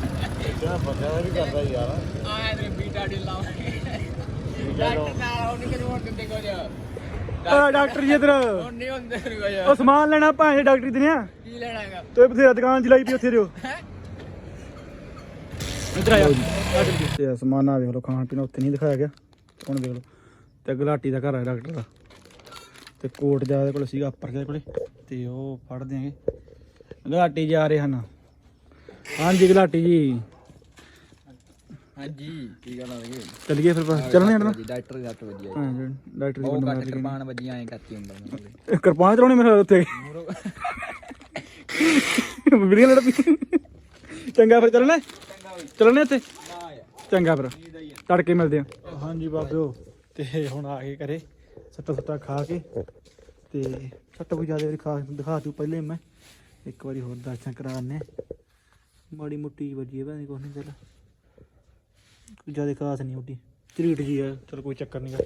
ਆ ਡਾਕਟਰ ਜੀ ਇਧਰ। ਉਹ ਸਮਾਨ ਲੈਣਾ ਭਾਵੇਂ ਡਾਕਟਰੀ ਦਿਨਿਆ ਕੀ ਲੈਣਾ ਹੈਗਾ ਤੇ ਬਥੇਰਾ ਦੁਕਾਨ ਚਲਾਈ ਪਈ ਉੱਥੇ ਰਿਓ। ਇਧਰ ਆ ਜਾ। ਸਮਾਨ ਆ ਵੇਖ ਲਓ ਖਾਣ ਪੀਣ ਉੱਥੇ ਨਹੀਂ ਦਿਖਾਇਆ ਗਿਆ। ਹੁਣ ਦੇਖ ਲਓ। ਤੇ ਗਲਾਟੀ ਦਾ ਘਰ ਹੈ ਡਾਕਟਰ ਦਾ। ਤੇ ਕੋਟ ਜਾ ਦੇ ਕੋਲ ਸੀਗਾ ਉੱਪਰ ਦੇ ਕੋਲੇ। ਤੇ ਉਹ ਫੜ ਦਿਆਂਗੇ। ਗਲਾਟੀ ਜਾ ਰਹੇ ਹਨ। ਹਾਂਜੀ ਗਲਾਟੀ ਜੀ। ਹਾਂਜੀ ਕੀ ਗੱਲ ਆ ਰਹੀ ਚੱਲੀਏ ਫਿਰ ਬਸ। ਚੱਲਣੇ ਹਟਣਾ ਜੀ ਡਾਕਟਰ ਦਾ ਹੱਥ ਵੱਜਿਆ ਹਾਂ ਜੀ, ਡਾਕਟਰ ਦੀ ਬੰਦ ਮਾਰ ਕਿਰਪਾਨ ਵੱਜੀਆਂ ਐ ਕੱਤੀ ਹੁੰਦਾ ਕਿਰਪਾਨ ਚਲਾਉਣੀ ਮੇਰੇ ਉੱਤੇ ਵੀਡੀਓ ਲੜ ਪਈ। ਚੰਗਾ ਫਿਰ ਚੱਲਣਾ। ਚੱਲਣੇ ਉੱਤੇ ਚੰਗਾ ਫਿਰ। ਤੜਕੇ ਮਿਲਦੇ ਆ। ਹਾਂਜੀ ਬਾਬਿਓ। ਤੇ ਹੁਣ ਆ ਕੇ ਘਰੇ ਸੱਟਾ ਸੱਟਾ ਖਾ ਕੇ ਤੇ ਸੱਟਾ ਕੋਈ ਜ਼ਿਆਦਾ ਵਾਰੀ ਖਾ ਦਿਖਾ ਤੂੰ ਪਹਿਲੇ ਮੈਂ। ਇੱਕ ਵਾਰੀ ਹੋਰ ਦਰਸ਼ਨ ਕਰਾ ਆਨੇ ਮਾੜੀ ਮੁੱਟੀ ਵੱਜੀ ਹੈ ਭਾਵੇਂ ਕੁਛ ਨਹੀਂ ਚੱਲ। ਜ਼ਿਆਦਾ ਖਾਸ ਨਹੀਂ ਉੱਡੀ ਝਰੀਟ ਜੀ ਆ, ਚਲ ਕੋਈ ਚੱਕਰ ਨਹੀਂਗਾ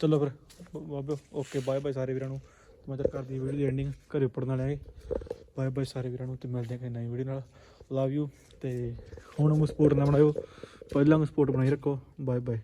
ਚਲੋ ਫਿਰ ਬਾਬਿਓ ਓਕੇ ਬਾਏ ਬਾਏ ਸਾਰੇ ਵੀਰਾਂ ਨੂੰ। ਮੈਂ ਤਾਂ ਕਰਦੀ ਵੀਡੀਓ ਦੀ ਐਂਡਿੰਗ ਘਰੇ ਉੱਪਰ ਨਾਲ ਆਏ। ਬਾਏ ਬਾਏ ਸਾਰੇ ਵੀਰਾਂ ਨੂੰ ਤੇ ਮਿਲਦੇ ਹਾਂ ਕਿ ਨਵੀਂ ਵੀਡੀਓ ਨਾਲ। ਲਵ ਯੂ ਤੇ ਹੁਣ ਨੂੰ ਸਪੋਰਟ ਨਾ ਬਣਾਇਓ। ਪਹਿਲਾਂ ਨੂੰ ਸਪੋਰਟ ਬਣਾਈ ਰੱਖੋ। Bye bye